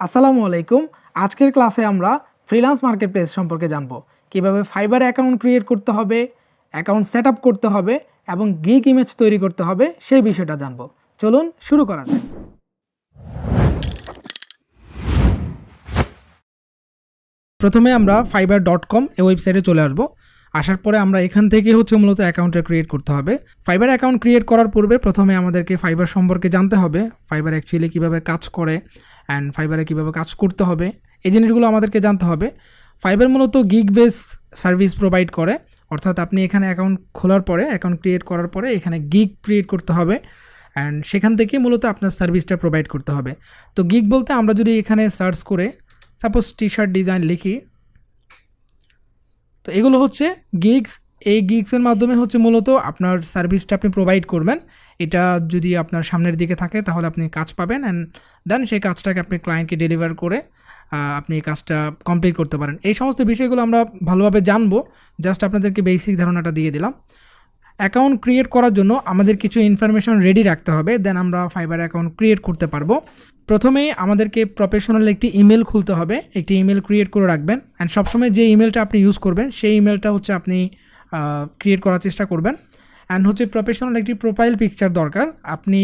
আসসালামু আলাইকুম। আজকের ক্লাসে আমরা ফ্রিল্যান্স মার্কেট প্লেস সম্পর্কে জানব। কীভাবে ফাইবার অ্যাকাউন্ট ক্রিয়েট করতে হবে অ্যাকাউন্ট সেট করতে হবে এবং গিগ ইমেজ তৈরি করতে হবে সেই বিষয়টা জানব। চলুন শুরু করা যাক। প্রথমে আমরা ফাইবার ডট কম এই ওয়েবসাইটে চলে আসব। আসার পরে আমরা এখান থেকে হচ্ছে মূলত অ্যাকাউন্টটা ক্রিয়েট করতে হবে। ফাইবার অ্যাকাউন্ট ক্রিয়েট করার পূর্বে প্রথমে আমাদেরকে ফাইবার সম্পর্কে জানতে হবে। ফাইবার অ্যাকচুয়ালি কীভাবে কাজ করে অ্যান্ড ফাইবারে কীভাবে কাজ করতে হবে, এই জিনিসগুলো আমাদেরকে জানতে হবে। ফাইবার মূলত গিগ বেস সার্ভিস প্রোভাইড করে, অর্থাৎ আপনি এখানে অ্যাকাউন্ট খোলার পরে অ্যাকাউন্ট ক্রিয়েট করার পরে এখানে গিগ ক্রিয়েট করতে হবে অ্যান্ড সেখান থেকে মূলত আপনার সার্ভিসটা প্রোভাইড করতে হবে। তো গিগ বলতে আমরা যদি এখানে সার্চ করে সাপোজ টি শার্ট ডিজাইন লিখি, তো এগুলো হচ্ছে গিগস এই গিগসের মাধ্যমে হচ্ছে মূলত আপনার সার্ভিসটা আপনি প্রোভাইড করবেন। এটা যদি আপনার সামনের দিকে থাকে, তাহলে আপনি কাজ পাবেন অ্যান্ড দেন সেই কাজটাকে আপনি ক্লায়েন্টকে ডেলিভার করে আপনি এই কাজটা কমপ্লিট করতে পারেন। এই সমস্ত বিষয়গুলো আমরা ভালোভাবে জানব। জাস্ট আপনাদেরকে বেসিক ধারণাটা দিয়ে দিলাম। অ্যাকাউন্ট ক্রিয়েট করার জন্য আমাদের কিছু ইনফরমেশন রেডি রাখতে হবে দেন আমরা ফাইবার অ্যাকাউন্ট ক্রিয়েট করতে পারব। প্রথমেই আমাদেরকে প্রফেশনাল একটি ইমেল খুলতে হবে। একটি ইমেল ক্রিয়েট করে রাখবেন। অ্যান্ড সবসময় যে ইমেলটা আপনি ইউজ করবেন, সেই ইমেলটা হচ্ছে আপনি ক্রিয়েট করার চেষ্টা করবেন। অ্যান্ড হচ্ছে প্রফেশনাল একটি প্রোফাইল পিকচার দরকার। আপনি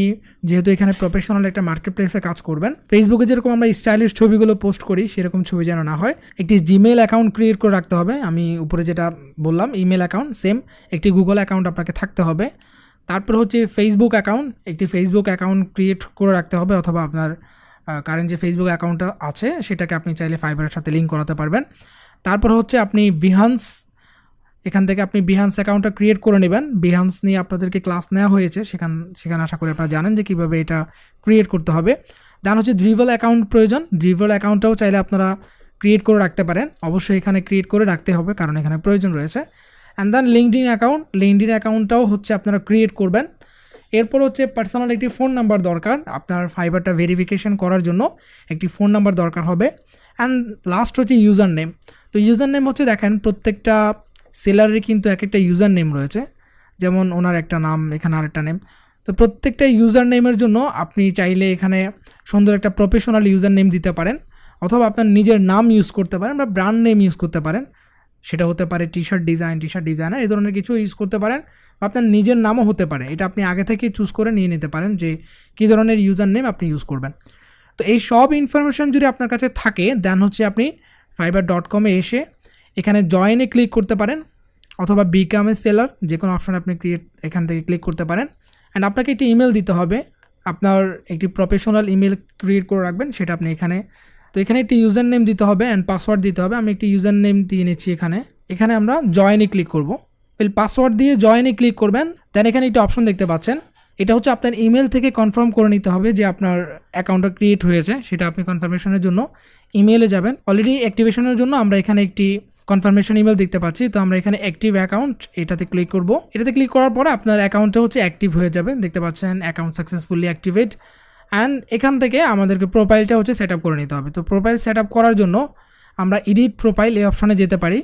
যেহেতু এখানে প্রফেশনাল একটা মার্কেট প্লেসে কাজ করবেন ফেসবুকে যেরকম আমরা স্টাইলিশ ছবিগুলো পোস্ট করি, সেরকম ছবি যেন না হয়। একটি জিমেল অ্যাকাউন্ট ক্রিয়েট করে রাখতে হবে। আমি উপরে যেটা বললাম ইমেল অ্যাকাউন্ট সেম একটি গুগল অ্যাকাউন্ট আপনাকে থাকতে হবে। তারপর হচ্ছে ফেসবুক অ্যাকাউন্ট একটি ফেসবুক অ্যাকাউন্ট ক্রিয়েট করে রাখতে হবে অথবা আপনার কারেন্ট যে ফেসবুক অ্যাকাউন্টটা আছে, সেটাকে আপনি চাইলে ফাইবারের সাথে লিঙ্ক করাতে পারবেন। তারপর হচ্ছে আপনি বিহান্স এখান থেকে আপনি বিহান্স অ্যাকাউন্টটা ক্রিয়েট করে নেবেন। বিহান্স নিয়ে আপনাদেরকে ক্লাস নেওয়া হয়েছে। সেখান, সেখানে আশা করি আপনারা জানেন যে কীভাবে এটা ক্রিয়েট করতে হবে। দেন হচ্ছে ড্রিভেল অ্যাকাউন্ট প্রয়োজন। ড্রিভেল অ্যাকাউন্টটাও চাইলে আপনারা ক্রিয়েট করে রাখতে পারেন। অবশ্যই এখানে ক্রিয়েট করে রাখতে হবে, কারণ এখানে প্রয়োজন রয়েছে। And then LinkedIn account LinkedIn অ্যাকাউন্টটাও হচ্ছে আপনারা ক্রিয়েট করবেন। এরপর হচ্ছে পার্সোনাল একটি ফোন নাম্বার দরকার। আপনার ফাইবারটা ভেরিফিকেশন করার জন্য একটি ফোন নাম্বার দরকার হবে। অ্যান্ড লাস্ট হচ্ছে ইউজার নেম তো ইউজার নেম হচ্ছে দেখেন, প্রত্যেকটা সেলারের কিন্তু এক একটা ইউজার নেম রয়েছে। যেমন ওনার একটা নাম, এখানে আরেকটা নেম তো প্রত্যেকটা ইউজার নেমের জন্য আপনি চাইলে এখানে সুন্দর একটা প্রফেশনাল ইউজার নেম দিতে পারেন। অথবা আপনার নিজের নাম ইউজ করতে পারেন বা ব্র্যান্ড নেম ইউজ করতে পারেন। সেটা হতে পারে T shirt design T shirt designer এই ধরনের কিছু ইউজ করতে পারেন বা আপনার নিজের নামও হতে পারে। এটা আপনি আগে থেকে চুজ করে নিয়ে নিতে পারেন যে কী ধরনের ইউজার নেম আপনি ইউজ করবেন। তো এই সব ইনফরমেশান যদি আপনার কাছে থাকে দেন হচ্ছে আপনি ফাইবার ডট কমে এসে এখানে জয়েনে ক্লিক করতে পারেন, অথবা বিকামে সেলার যে কোনো অপশন আপনি ক্রিয়েট এখান থেকে ক্লিক করতে পারেন। অ্যান্ড আপনাকে একটি ইমেল দিতে হবে, আপনার একটি প্রফেশনাল ইমেল ক্রিয়েট করে রাখবেন, সেটা আপনি এখানে, তো এখানে একটি ইউজার নেম দিতে হবে অ্যান্ড পাসওয়ার্ড দিতে হবে। আমি একটি ইউজার নেম দিয়ে নিচ্ছি এখানে এখানে আমরা জয়েনে ক্লিক করব। ওই পাসওয়ার্ড দিয়ে জয়েনে ক্লিক করবেন দেন এখানে একটি অপশন দেখতে পাচ্ছেন। এটা হচ্ছে আপনার ইমেল থেকে কনফার্ম করে নিতে হবে যে আপনার অ্যাকাউন্টটা ক্রিয়েট হয়েছে, সেটা আপনি কনফার্মেশনের জন্য ইমেলে যাবেন। অলরেডি অ্যাক্টিভেশনের জন্য আমরা এখানে একটি কনফার্মেশন ইমেল দেখতে পাচ্ছি, তো আমরা এখানে অ্যাক্টিভ অ্যাকাউন্ট এটাতে ক্লিক করব। এটাতে ক্লিক করার পরে আপনার অ্যাকাউন্টটা হচ্ছে অ্যাক্টিভ হয়ে যাবে। দেখতে পাচ্ছেন অ্যাকাউন্ট সাকসেসফুলি অ্যাক্টিভেট অ্যান্ড এখান থেকে আমাদেরকে প্রোফাইলটা হচ্ছে সেট করে নিতে হবে। তো প্রোফাইল সেট করার জন্য আমরা এডিট প্রোফাইল এই অপশনে যেতে পারি।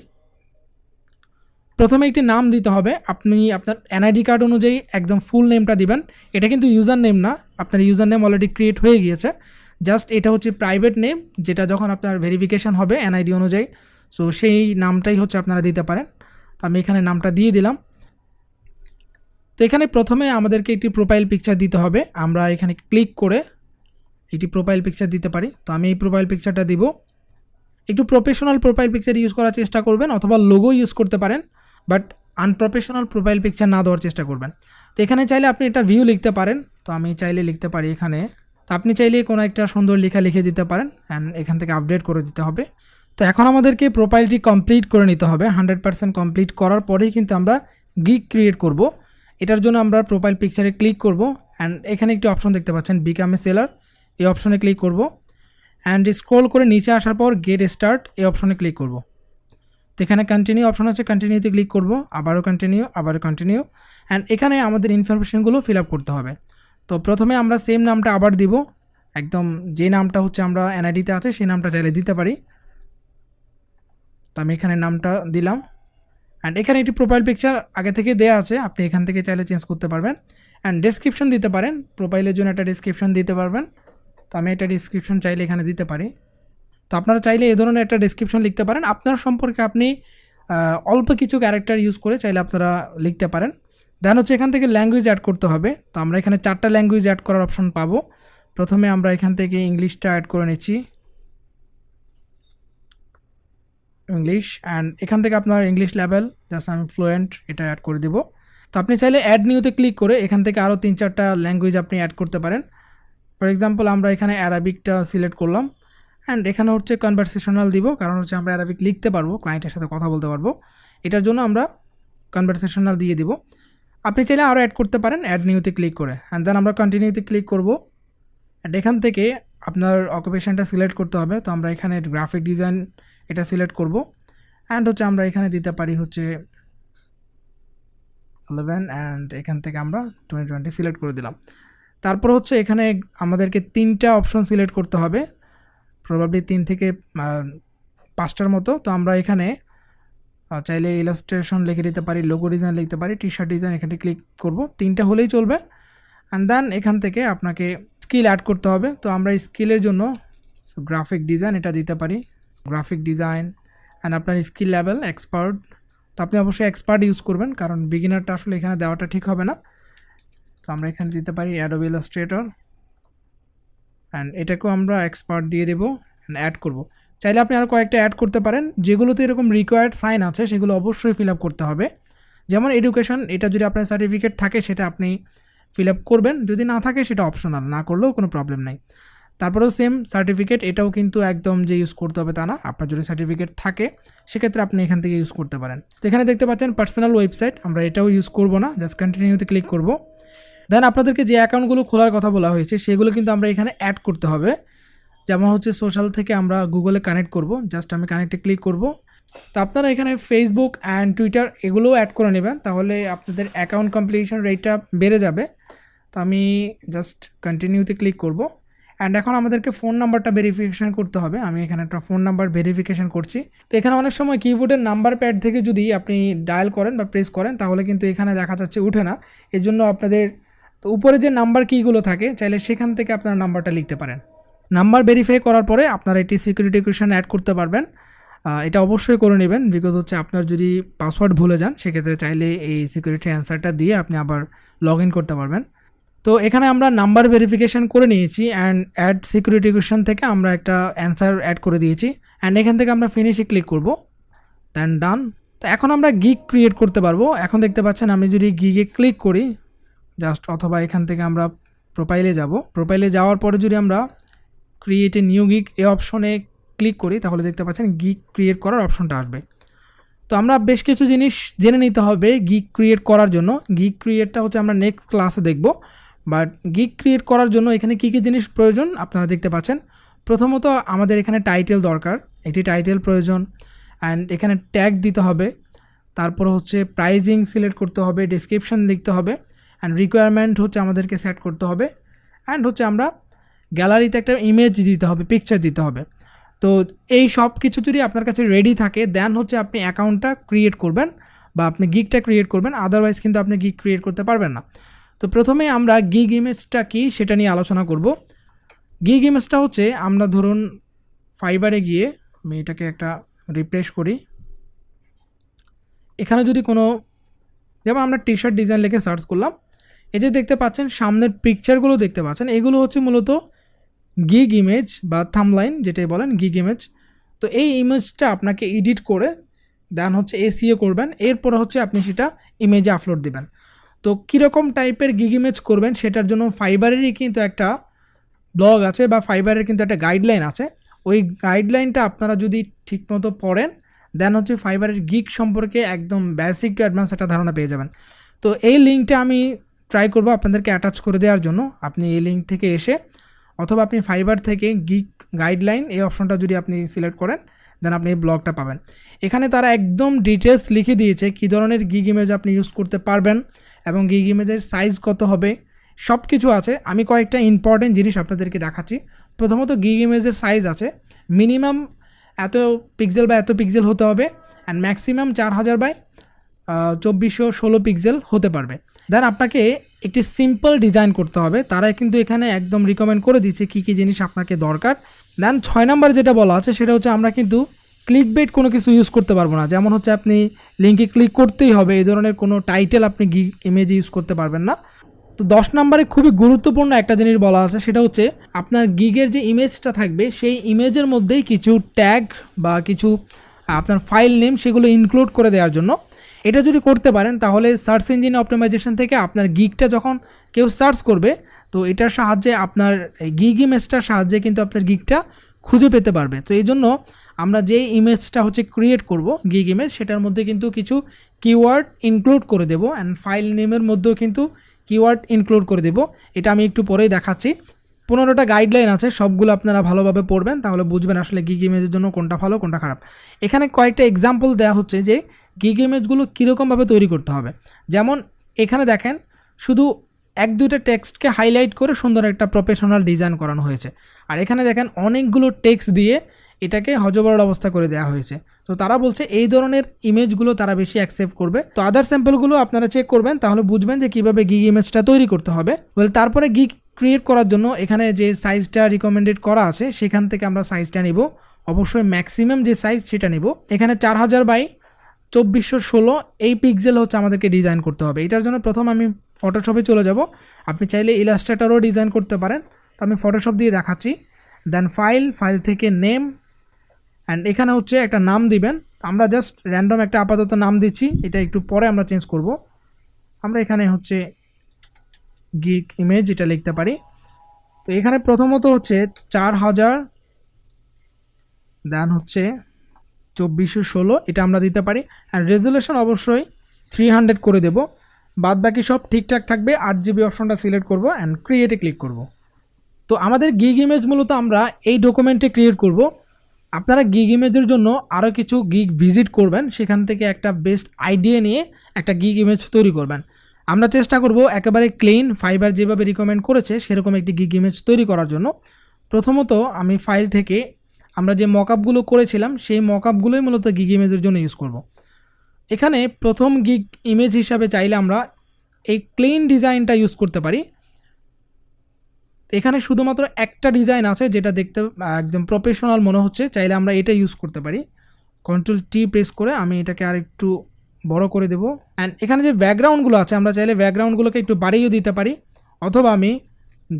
প্রথমে একটি নাম দিতে হবে, আপনি আপনার এনআইডি কার্ড অনুযায়ী একদম ফুল নেমটা দিবেন। এটা কিন্তু ইউজার নেম না, আপনার ইউজার নেম অলরেডি ক্রিয়েট হয়ে গিয়েছে। জাস্ট এটা হচ্ছে প্রাইভেট নেম যেটা যখন আপনার ভেরিফিকেশন হবে এনআইডি অনুযায়ী। সো সেই নামটাই হচ্ছে আপনারা দিতে পারেন। তো আমি এখানে নামটা দিয়ে দিলাম। তো এখানে প্রথমে আমাদেরকে একটি প্রোফাইল পিকচার দিতে হবে। আমরা এখানে ক্লিক করে একটি প্রোফাইল পিকচার দিতে পারি। তো আমি এই প্রোফাইল পিকচারটা দিব। একটু প্রফেশনাল প্রোফাইল পিকচার ইউজ করার চেষ্টা করবেন অথবা লোগো ইউজ করতে পারেন বাট আনপ্রফেশনাল প্রোফাইল পিকচার না দেওয়ার চেষ্টা করবেন। তো এখানে চাইলে আপনি একটা ভিউ লিখতে পারেন। তো আমি চাইলে লিখতে পারি এখানে। তো আপনি চাইলে কোনো একটা সুন্দর লেখা লিখে দিতে পারেন। অ্যান্ড এখান থেকে আপডেট করে দিতে হবে। তো এখন আমাদেরকে প্রোফাইলটি কমপ্লিট করে নিতে হবে। হান্ড্রেড পার্সেন্ট কমপ্লিট করার পরেই কিন্তু আমরা গিগ ক্রিয়েট করব। এটার জন্য আমরা প্রোফাইল পিকচারে ক্লিক করব অ্যান্ড এখানে একটি অপশন দেখতে পাচ্ছেন বিকাম এ সেলার এই অপশনে ক্লিক করব অ্যান্ড স্ক্রোল করে নিচে আসার পর গেট স্টার্ট এই অপশনে ক্লিক করব। তো এখানে কন্টিনিউ অপশন আছে কন্টিনিউতে ক্লিক করব, আবারও কন্টিনিউ আবারও কন্টিনিউ অ্যান্ড এখানে আমাদের ইনফরমেশনগুলো ফিল আপ করতে হবে। তো প্রথমে আমরা সেম নামটা আবার দিব। একদম যে নামটা হচ্ছে আমরা এনআইডিতে আছে, সেই নামটা চাইলে দিতে পারি। তো আমি এখানে নামটা দিলাম। অ্যান্ড এখানে একটি প্রোফাইল পিকচার আগে থেকে দেওয়া আছে, আপনি এখান থেকে চাইলে চেঞ্জ করতে পারবেন। অ্যান্ড ডেসক্রিপশন দিতে পারেন প্রোফাইলের জন্য একটা ডেসক্রিপশন দিতে পারবেন। তো আমি একটা ডিসক্রিপশন চাইলে এখানে দিতে পারি। তো আপনারা চাইলে এ ধরনের একটা ডিসক্রিপশন লিখতে পারেন। আপনার সম্পর্কে আপনি অল্প কিছু ক্যারেক্টার ইউজ করে চাইলে আপনারা লিখতে পারেন। দেন হচ্ছে এখান থেকে ল্যাঙ্গুয়েজ অ্যাড করতে হবে। তো আমরা এখানে চারটা ল্যাঙ্গুয়েজ অ্যাড করার অপশন পাবো। প্রথমে আমরা এখান থেকে ইংলিশটা অ্যাড করে নিচ্ছি। ইংলিশ অ্যান্ড এখান থেকে আপনার ইংলিশ লেভেল জাস্ট আমি ফ্লুয়েন্ট এটা অ্যাড করে দেবো। তো আপনি চাইলে অ্যাড নিউতে ক্লিক করে এখান থেকে আরও তিন চারটা ল্যাঙ্গুয়েজ আপনি অ্যাড করতে পারেন। ফর এক্সাম্পল আমরা এখানে অ্যারাবিকটা সিলেক্ট করলাম। অ্যান্ড এখানে হচ্ছে কনভারসেশনাল দিব, কারণ হচ্ছে আমরা অ্যারাবিক লিখতে পারব ক্লায়েন্টের সাথে কথা বলতে পারব। এটার জন্য আমরা কনভারসেশনাল দিয়ে দিব। আপনি চাইলে আরও অ্যাড করতে পারেন অ্যাড নিউতে ক্লিক করে। অ্যান্ড দেন আমরা কন্টিনিউতে ক্লিক করব। অ্যান্ড এখান থেকে আপনার অকুপেশনটা সিলেক্ট করতে হবে। তো আমরা এখানে গ্রাফিক ডিজাইন এটা সিলেক্ট করব। অ্যান্ড হচ্ছে আমরা এখানে দিতে পারি হচ্ছে ইলেভেন অ্যান্ড এখান থেকে আমরা টোয়েন্টি টোয়েন্টি সিলেক্ট করে দিলাম। তারপর হচ্ছে এখানে আমাদেরকে তিনটা অপশন সিলেক্ট করতে হবে। প্রবাবলি তিন থেকে পাঁচটার মতো। তো আমরা এখানে চাইলে ইলাস্ট্রেশন লিখে দিতে পারি লোগো ডিজাইন লিখতে পারি টি শার্ট ডিজাইন এখানে ক্লিক করব। তিনটা হলেই চলবে। অ্যান্ড দেন এখান থেকে আপনাকে স্কিল অ্যাড করতে হবে। তো আমরা স্কিলের জন্য গ্রাফিক ডিজাইন এটা দিতে পারি। গ্রাফিক ডিজাইন অ্যান্ড আপনার স্কিল লেভেল এক্সপার্ট তো আপনি অবশ্যই এক্সপার্ট ইউজ করবেন, কারণ বিগিনারটা আসলে এখানে দেওয়াটা ঠিক হবে না। তো আমরা এখানে দিতে পারি অ্যাডোব ইলাস্ট্রেটর অ্যান্ড এটাকেও আমরা এক্সপার্ট দিয়ে দেবো অ্যান্ড অ্যাড করব। চাইলে আপনি আরও কয়েকটা অ্যাড করতে পারেন, যেগুলোতে এরকম রিকোয়ার্ড সাইন আছে, সেগুলো অবশ্যই ফিল আপ করতে হবে। যেমন এডুকেশন এটা যদি আপনার সার্টিফিকেট থাকে, সেটা আপনি ফিল আপ করবেন, যদি না থাকে, সেটা অপশনাল না করলেও কোনো প্রবলেম নাই। তারপরেও সেম সার্টিফিকেট এটাও কিন্তু একদম যে ইউজ করতে হবে তা না। আপনার যদি সার্টিফিকেট থাকে, সেক্ষেত্রে আপনি এখান থেকে ইউজ করতে পারেন। তো এখানে দেখতে পাচ্ছেন পার্সোনাল ওয়েবসাইট আমরা এটাও ইউজ করব না জাস্ট কন্টিনিউতে ক্লিক করব। দেন আপনাদেরকে যে অ্যাকাউন্টগুলো খোলার কথা বলা হয়েছে, সেগুলো কিন্তু আমরা এখানে অ্যাড করতে হবে। যেমন হচ্ছে সোশ্যাল থেকে আমরা গুগলে কানেক্ট করব জাস্ট আমি কানেক্টে ক্লিক করব। তো আপনারা এখানে ফেসবুক অ্যান্ড টুইটার এগুলোও অ্যাড করে নেবেন, তাহলে আপনাদের অ্যাকাউন্ট কমপ্লিশন রেটটা বেড়ে যাবে। তো আমি জাস্ট কন্টিনিউতে ক্লিক করব। অ্যান্ড এখন আমাদেরকে ফোন নাম্বারটা ভেরিফিকেশান করতে হবে। আমি এখানে একটা ফোন নাম্বার ভেরিফিকেশান করছি। তো এখানে অনেক সময় কিবোর্ডের নাম্বার প্যাড থেকে যদি আপনি ডায়াল করেন বা প্রেস করেন, তাহলে কিন্তু এখানে দেখা যাচ্ছে উঠে না। এর জন্য আপনাদের তো উপরে যে নাম্বার কিগুলো থাকে, চাইলে সেখান থেকে আপনার নাম্বারটা লিখতে পারেন। নাম্বার ভেরিফাই করার পরে আপনারা এটি সিকিউরিটি কোয়েশন অ্যাড করতে পারবেন। এটা অবশ্যই করে নেবেন বিকজ হচ্ছে আপনার যদি পাসওয়ার্ড ভুলে যান, সেক্ষেত্রে চাইলে এই সিকিউরিটি অ্যান্সারটা দিয়ে আপনি আবার লগ ইন করতে পারবেন। তো এখানে আমরা নাম্বার ভেরিফিকেশন করে নিয়েছি অ্যান্ড অ্যাড সিকিউরিটি কোয়েশন থেকে আমরা একটা অ্যান্সার অ্যাড করে দিয়েছি অ্যান্ড এখান থেকে আমরা ফিনিশে ক্লিক করব দেন ডান তো এখন আমরা গিগ ক্রিয়েট করতে পারব। এখন দেখতে পাচ্ছেন আমি যদি গিগে ক্লিক করি জাস্ট অথবা এখান থেকে আমরা প্রোফাইলে যাব। প্রোফাইলে যাওয়ার পরে যদি আমরা ক্রিয়েট এ নিউ গিগ এ অপশনে ক্লিক করি, তাহলে দেখতে পাচ্ছেন গিগ ক্রিয়েট করার অপশনটা আসবে। তো আমরা বেশ কিছু জিনিস জেনে নিতে হবে গিগ ক্রিয়েট করার জন্য। গিগ ক্রিয়েটটা হচ্ছে আমরা নেক্সট ক্লাসে দেখব। বাট গিগ ক্রিয়েট করার জন্য এখানে কী কী জিনিস প্রয়োজন আপনারা দেখতে পাচ্ছেন। প্রথমত আমাদের এখানে টাইটেল দরকার, একটি টাইটেল প্রয়োজন অ্যান্ড এখানে ট্যাগ দিতে হবে। তারপর হচ্ছে প্রাইজিং সিলেক্ট করতে হবে ডিসক্রিপশন লিখতে হবে অ্যান্ড রিকোয়ারমেন্ট হচ্ছে আমাদেরকে সেট করতে হবে অ্যান্ড হচ্ছে আমরা গ্যালারিতে একটা ইমেজ দিতে হবে পিকচার দিতে হবে। তো এই সব কিছু যদি আপনার কাছে রেডি থাকে দেন হচ্ছে আপনি অ্যাকাউন্টটা ক্রিয়েট করবেন বা আপনি গিগটা ক্রিয়েট করবেন আদারওয়াইজ কিন্তু আপনি গিগ ক্রিয়েট করতে পারবেন না। তো প্রথমে আমরা গিগ ইমেজটা কি সেটা নিয়ে আলোচনা করব। গিগ ইমেজটা হচ্ছে আমরা ধরুন ফাইবারে গিয়ে আমি এটাকে একটা রিপ্লেস করি। এখানে যদি কোনো যেমন আমরা টি শার্ট ডিজাইন লিখে সার্চ করলাম, এই যে দেখতে পাচ্ছেন সামনের পিকচারগুলো দেখতে পাচ্ছেন, এগুলো হচ্ছে মূলত গিগ ইমেজ বা থামলাইন যেটাই বলেন গিগ ইমেজ তো এই ইমেজটা আপনাকে এডিট করে দেন হচ্ছে এসিও করবেন, এরপরে হচ্ছে আপনি সেটা ইমেজে আপলোড দিবেন। তো কীরকম টাইপের গিগ ইমেজ করবেন সেটার জন্য ফাইবারেরই কিন্তু একটা ব্লগ আছে বা ফাইবারের কিন্তু একটা গাইডলাইন আছে। ওই গাইডলাইনটা আপনারা যদি ঠিকমতো পড়েন দেন হচ্ছে ফাইবারের গিগ সম্পর্কে একদম বেসিক টু অ্যাডভান্স একটা ধারণা পেয়ে যাবেন। তো এই লিঙ্কটা আমি ট্রাই করব আপনাদেরকে অ্যাটাচ করে দেওয়ার জন্য। আপনি এই লিঙ্ক থেকে এসে অথবা আপনি ফাইবার থেকে গিগ গাইডলাইন এই অপশনটা যদি আপনি সিলেক্ট করেন দেন আপনি এই ব্লগটা পাবেন। এখানে তারা একদম ডিটেলস লিখে দিয়েছে কী ধরনের গিগ ইমেজ আপনি ইউজ করতে পারবেন। এবং গিগ ইমেজের সাইজ কত হবে সব কিছু আছে। আমি কয়েকটা ইম্পর্টেন্ট জিনিস আপনাদেরকে দেখাচ্ছি। প্রথমত গিগ ইমেজের সাইজ আছে। মিনিমাম এত পিক্সেল বা এত পিক্সেল হতে হবে অ্যান্ড ম্যাক্সিমাম চার হাজার বাই চব্বিশশো ষোলো পিক্সেল হতে পারবে। দেন আপনাকে একটি সিম্পল ডিজাইন করতে হবে। তারা কিন্তু এখানে একদম রিকমেন্ড করে দিচ্ছে কী কী জিনিস আপনাকে দরকার। দেন ছয় নাম্বার যেটা বলা আছে সেটা হচ্ছে আমরা কিন্তু ক্লিক বেট কোনো কিছু ইউজ করতে পারব না। যেমন হচ্ছে আপনি লিঙ্কে ক্লিক করতেই হবে, এই ধরনের কোনো টাইটেল আপনি গি ইমেজ ইউজ করতে পারবেন না। তো দশ নম্বরে খুবই গুরুত্বপূর্ণ একটা জিনিস বলা আছে, সেটা হচ্ছে আপনার গিগের যে ইমেজটা থাকবে, সেই ইমেজের মধ্যেই কিছু ট্যাগ বা কিছু, আপনার ফাইল নেম সেগুলো ইনক্লুড করে দেওয়ার জন্য। এটা যদি করতে পারেন, তাহলে সার্চ ইঞ্জিন অপটিমাইজেশন থেকে আপনার গিগটা যখন কেউ সার্চ করবে, তো এটার সাহায্যে আপনার গিগ ইমেজটার সাহায্যে কিন্তু আপনার গিগটা খুঁজে পেতে পারবে। তো এই জন্য আমরা যে ইমেজটা হচ্ছে ক্রিয়েট করব গিগ ইমেজ সেটার মধ্যে কিন্তু কিছু কিওয়ার্ড ইনক্লুড করে দেবো অ্যান্ড ফাইল নেমের মধ্যেও কিন্তু কিওয়ার্ড ইনক্লুড করে দেবো। এটা আমি একটু পরেই দেখাচ্ছি। পনেরোটা গাইডলাইন আছে, সবগুলো আপনারা ভালোভাবে পড়বেন, তাহলে বুঝবেন আসলে গিগ ইমেজের জন্য কোনটা ভালো, কোনটা খারাপ। এখানে কয়েকটা এক্সাম্পল দেওয়া হচ্ছে যে গিগ ইমেজগুলো কীরকমভাবে তৈরি করতে হবে। যেমন এখানে দেখেন, শুধু এক, দুইটা টেক্সটকে হাইলাইট করে সুন্দর একটা প্রফেশনাল ডিজাইন করানো হয়েছে। আর এখানে দেখেন অনেকগুলো টেক্সট দিয়ে এটাকে হজবরল অবস্থা করে দেওয়া হয়েছে। তো তারা বলছে এই ধরনের ইমেজগুলো তারা বেশি অ্যাকসেপ্ট করবে। তো আদার স্যাম্পলগুলো আপনারা চেক করবেন, তাহলে বুঝবেন যে কীভাবে গিগ ইমেজটা তৈরি করতে হবে। ওয়েল তারপরে গিগ ক্রিয়েট করার জন্য এখানে যে সাইজটা রিকমেন্ডেড করা আছে, সেখান থেকে আমরা সাইজটা নিব। অবশ্যই ম্যাক্সিমাম যে সাইজ সেটা নিব। এখানে চার হাজার বাই চব্বিশশো ষোলো এই পিক্সেল হচ্ছে আমাদেরকে ডিজাইন করতে হবে। এটার জন্য প্রথম আমি ফটোশপে চলে যাব। আপনি চাইলে ইলাস্ট্রেটারও ডিজাইন করতে পারেন। তো আমি ফটোশপ দিয়ে দেখাচ্ছি। দেন ফাইল ফাইল থেকে নেম অ্যান্ড এখানে হচ্ছে একটা নাম দিবেন। আমরা জাস্ট র্যান্ডম একটা আপাতত নাম দিচ্ছি। এটা একটু পরে আমরা চেঞ্জ করব। আমরা এখানে হচ্ছে গিক ইমেজ এটা লিখতে পারি। তো এখানে প্রথমত হচ্ছে চার হাজার দেন হচ্ছে চব্বিশশো ষোলো, এটা আমরা দিতে পারি। আর রেজুলেশন অবশ্যই থ্রি হান্ড্রেড করে দেব। বাদ বাকি সব ঠিকঠাক থাকবে। আট জিবি অপশনটা সিলেক্ট করব অ্যান্ড ক্রিয়েটে ক্লিক করব। তো আমাদের গিগ ইমেজ মূলত আমরা এই ডকুমেন্টে ক্রিয়েট করব। আপনারা গিগ ইমেজের জন্য আরও কিছু গিগ ভিজিট করবেন, সেখান থেকে একটা বেস্ট আইডিয়া নিয়ে একটা গিগ ইমেজ তৈরি করবেন। আমরা চেষ্টা করব একেবারে ক্লিন ফাইবার যেভাবে রিকমেন্ড করেছে, সেরকম একটি গিগ ইমেজ তৈরি করার জন্য। প্রথমত আমি ফাইল থেকে আমরা যে মকআপগুলো করেছিলাম, সেই মকআপগুলোই মূলত গিগ ইমেজের জন্য ইউজ করব। এখানে প্রথম গিগ ইমেজ হিসাবে চাইলে আমরা এই ক্লিন ডিজাইনটা ইউজ করতে পারি। এখানে শুধুমাত্র একটা ডিজাইন আছে যেটা দেখতে একদম প্রফেশনাল মনে হচ্ছে। চাইলে আমরা এটা ইউজ করতে পারি। কন্ট্রোল টি প্রেস করে আমি এটাকে আর একটু বড় করে দেবো। অ্যান্ড এখানে যে ব্যাকগ্রাউন্ডগুলো আছে, আমরা চাইলে ব্যাকগ্রাউন্ডগুলোকে একটু বাড়িয়েও দিতে পারি। অথবা আমি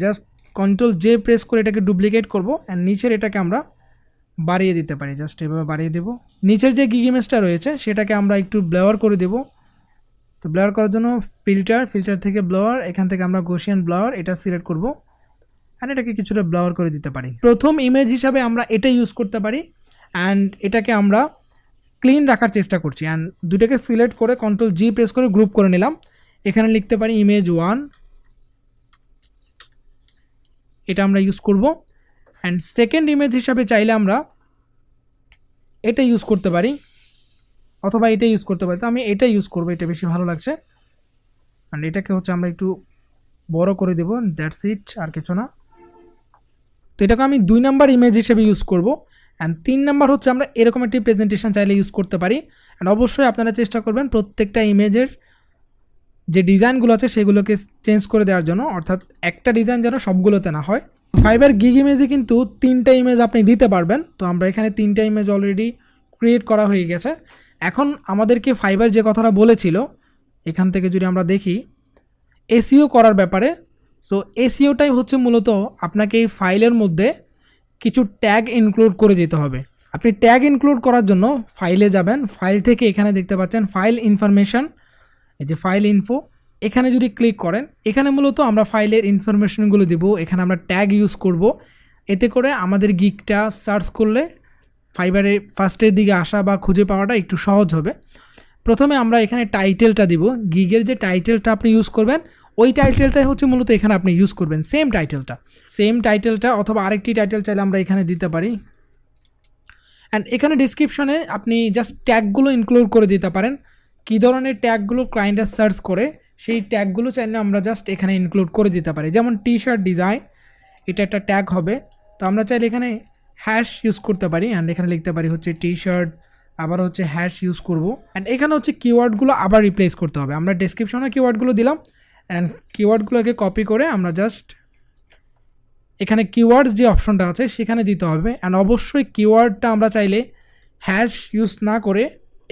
জাস্ট কন্ট্রোল জে প্রেস করে এটাকে ডুপ্লিকেট করব অ্যান্ড নিচের এটাকে আমরা বাড়িয়ে দিতে পারি। জাস্ট এভাবে বাড়িয়ে দেবো। নিচের যে গিগ ইমেজটা রয়েছে, সেটাকে আমরা একটু ব্লাওয়ার করে দেবো। তো ব্লাওয়ার করার জন্য ফিল্টার ফিল্টার থেকে ব্লাওয়ার এখান থেকে আমরা গোশিয়ান ব্লাওয়ার এটা সিলেক্ট করব। অ্যান্ড এটাকে কিছুটা ব্লাওয়ার করে দিতে পারি। প্রথম ইমেজ হিসাবে আমরা এটা ইউজ করতে পারি অ্যান্ড এটাকে আমরা ক্লিন রাখার চেষ্টা করছি অ্যান্ড দুটাকে সিলেক্ট করে কন্ট্রোল জি প্রেস করে গ্রুপ করে নিলাম। এখানে লিখতে পারি ইমেজ ওয়ান এটা আমরা ইউজ করব অ্যান্ড সেকেন্ড ইমেজ হিসাবে চাইলে আমরা এটা ইউজ করতে পারি, অথবা এটা ইউজ করতে পারি। তো আমি এটা ইউজ করব, এটা বেশি ভালো লাগছে। অ্যান্ড এটাকে হচ্ছে আমরা একটু বড় করে দেবো দ্যাটস ইট আর কিছু না। তো এটাকে আমি দুই নাম্বার ইমেজ হিসেবে ইউজ করব অ্যান্ড তিন নাম্বার হচ্ছে আমরা এরকম একটি প্রেজেন্টেশন চাইলে ইউজ করতে পারি অ্যান্ড অবশ্যই আপনারা চেষ্টা করবেন প্রত্যেকটা ইমেজের যে ডিজাইনগুলো আছে সেগুলোকে চেঞ্জ করে দেওয়ার জন্য, অর্থাৎ একটা ডিজাইন যেন সবগুলোতে না হয়। ফাইবার গিগ ইমেজে কিন্তু তিনটা ইমেজ আপনি দিতে পারবেন, তো আমরা এখানে তিনটা ইমেজ অলরেডি ক্রিয়েট করা হয়ে গেছে। এখন আমাদেরকে ফাইবার যে কথাটা বলেছিল, এখান থেকে যদি আমরা দেখি এসিও করার ব্যাপারে সো এসিওটাই হচ্ছে মূলত আপনাকে এই ফাইলের মধ্যে কিছু ট্যাগ ইনক্লুড করে দিতে হবে। আপনি ট্যাগ ইনক্লুড করার জন্য ফাইলে যাবেন। ফাইল থেকে এখানে দেখতে পাচ্ছেন ফাইল ইনফরমেশন এই যে ফাইল ইনফো এখানে যদি ক্লিক করেন, এখানে মূলত আমরা ফাইলের ইনফরমেশনগুলো দেব। এখানে আমরা ট্যাগ ইউজ করব। এতে করে আমাদের গিকটা সার্চ করলে ফাইবারে ফার্স্টের দিকে আসা বা খুঁজে পাওয়াটা একটু সহজ হবে। প্রথমে আমরা এখানে টাইটেলটা দিব। গিগের যে টাইটেলটা আপনি ইউজ করবেন ওই টাইটেলটাই হচ্ছে মূলত এখানে আপনি ইউজ করবেন সেম টাইটেলটা সেম টাইটেলটা অথবা আরেকটি টাইটেল চাইলে আমরা এখানে দিতে পারি। অ্যান্ড এখানে ডিসক্রিপশনে আপনি জাস্ট ট্যাগগুলো ইনক্লুড করে দিতে পারেন। কী ধরনের ট্যাগগুলো ক্লায়েন্টরা সার্চ করে, সেই ট্যাগগুলো চাইলে আমরা জাস্ট এখানে ইনক্লুড করে দিতে পারি। যেমন টি শার্ট ডিজাইন এটা একটা ট্যাগ হবে। তো আমরা চাইলে এখানে হ্যাশ ইউজ করতে পারি। অ্যান্ড এখানে লিখতে পারি হচ্ছে টি শার্ট আবার হচ্ছে হ্যাশ ইউজ করব। অ্যান্ড এখানে হচ্ছে কিওয়ার্ডগুলো আবার রিপ্লেস করতে হবে। আমরা ডেসক্রিপশনে কিওয়ার্ডগুলো দিলাম। অ্যান্ড কিওয়ার্ডগুলোকে কপি করে আমরা জাস্ট এখানে কিওয়ার্ডস যে অপশনটা আছে সেখানে দিতে হবে। অ্যান্ড অবশ্যই কিওয়ার্ডটা আমরা চাইলে হ্যাশ ইউজ না করে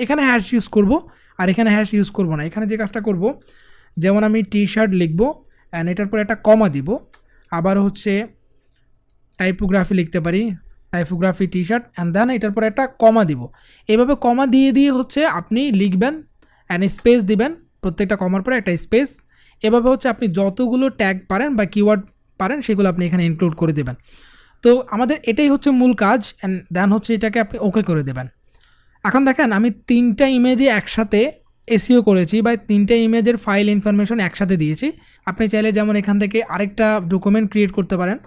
এখানে হ্যাশ ইউজ করব আর এখানে হ্যাশ ইউজ করব না। এখানে যে কাজটা করব, যেমন আমি টি শার্ট লিখব অ্যান্ড এটার পরে একটা কমা দিব। আবার হচ্ছে টাইপোগ্রাফি লিখতে পারি typography T shirt and then এটার পরে একটা কমা দিব। এইভাবে কমা দিয়ে দিয়ে হচ্ছে আপনি লিখবেন অ্যান্ড স্পেস দিবেন। প্রত্যেকটা কমার পরে একটা স্পেস এভাবে হচ্ছে আপনি যতগুলো ট্যাগ পারেন বা কিওয়ার্ড পারেন, সেগুলো আপনি এখানে ইনক্লুড করে দেবেন। তো আমাদের এটাই হচ্ছে মূল কাজ অ্যান্ড দেন হচ্ছে এটাকে আপনি ওকে করে দেবেন। এখন দেখেন, আমি তিনটা ইমেজে একসাথে এসিও করেছি বা তিনটা ইমেজের ফাইল ইনফরমেশন একসাথে দিয়েছি। আপনি চাইলে যেমন এখান থেকে আরেকটা ডকুমেন্ট ক্রিয়েট করতে পারেন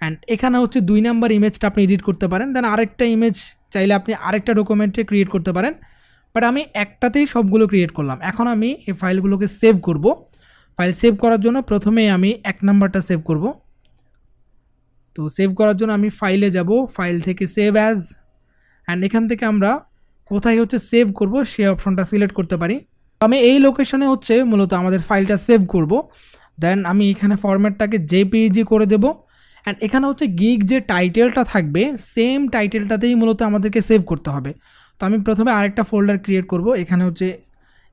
অ্যান্ড এখানে হচ্ছে দুই নাম্বার ইমেজটা আপনি এডিট করতে পারেন। দেন আরেকটা ইমেজ চাইলে আপনি আরেকটা ডকুমেন্টে ক্রিয়েট করতে পারেন। বাট আমি একটাতেই সবগুলো ক্রিয়েট করলাম। এখন আমি এই ফাইলগুলোকে সেভ করব। ফাইল সেভ করার জন্য প্রথমে আমি এক নাম্বারটা সেভ করব। তো সেভ করার জন্য আমি ফাইলে যাব, ফাইল থেকে সেভ অ্যাজ অ্যান্ড এখান থেকে আমরা কোথায় হচ্ছে সেভ করব সে অপশনটা সিলেক্ট করতে পারি। আমি এই লোকেশনে হচ্ছে মূলত আমাদের ফাইলটা সেভ করব। দেন আমি এখানে ফরম্যাটটাকে জেপিইজি করে দেব অ্যান্ড এখানে হচ্ছে গিগ যে টাইটেলটা থাকবে সেম টাইটেলটাতেই মূলত আমাদেরকে সেভ করতে হবে। তো আমি প্রথমে আরেকটা ফোল্ডার ক্রিয়েট করব, এখানে হচ্ছে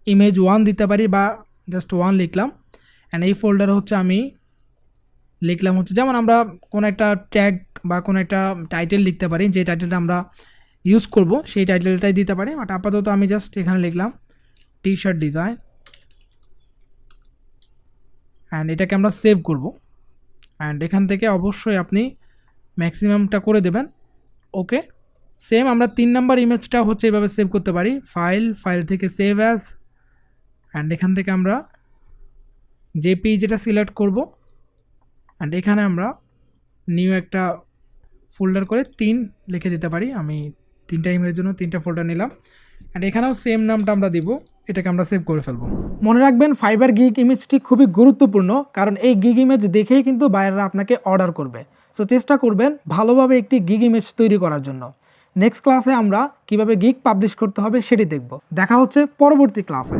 ইমেজ ওয়ান দিতে পারি বা জাস্ট ওয়ান লিখলাম। অ্যান্ড এই ফোল্ডারে হচ্ছে আমি লিখলাম হচ্ছে, যেমন আমরা কোনো একটা ট্যাগ বা কোনো একটা টাইটেল লিখতে পারি, যে টাইটেলটা আমরা ইউজ করব, সেই টাইটেলটাই দিতে পারি। বাট আপাতত আমি জাস্ট এখানে লিখলাম টি শার্ট ডিজাইন অ্যান্ড এটাকে আমরা সেভ করব। অ্যান্ড এখান থেকে অবশ্যই আপনি ম্যাক্সিমামটা করে দেবেন। ওকে সেম আমরা তিন নাম্বার ইমেজটা হচ্ছে এভাবে সেভ করতে পারি। ফাইল ফাইল থেকে সেভ অ্যাজ অ্যান্ড এখান থেকে আমরা জেপি যেটা সিলেক্ট করব অ্যান্ড এখানে আমরা নিউ একটা ফোল্ডার করে তিন লিখে দিতে পারি। আমি তিনটা ইমেজের জন্য তিনটা ফোল্ডার নিলাম। অ্যান্ড এখানেও সেম নামটা আমরা দিব, এটাকে আমরা সেভ করে ফেলব। মনে রাখবেন ফাইবার গিগ ইমেজটি খুবই গুরুত্বপূর্ণ, কারণ এই গিগ ইমেজ দেখেই কিন্তু বাইরেরা আপনাকে অর্ডার করবে। সো চেষ্টা করবেন ভালোভাবে একটি গিগ ইমেজ তৈরি করার জন্য। নেক্সট ক্লাসে আমরা কীভাবে গিগ পাবলিশ করতে হবে সেটি দেখব। দেখা হচ্ছে পরবর্তী ক্লাসে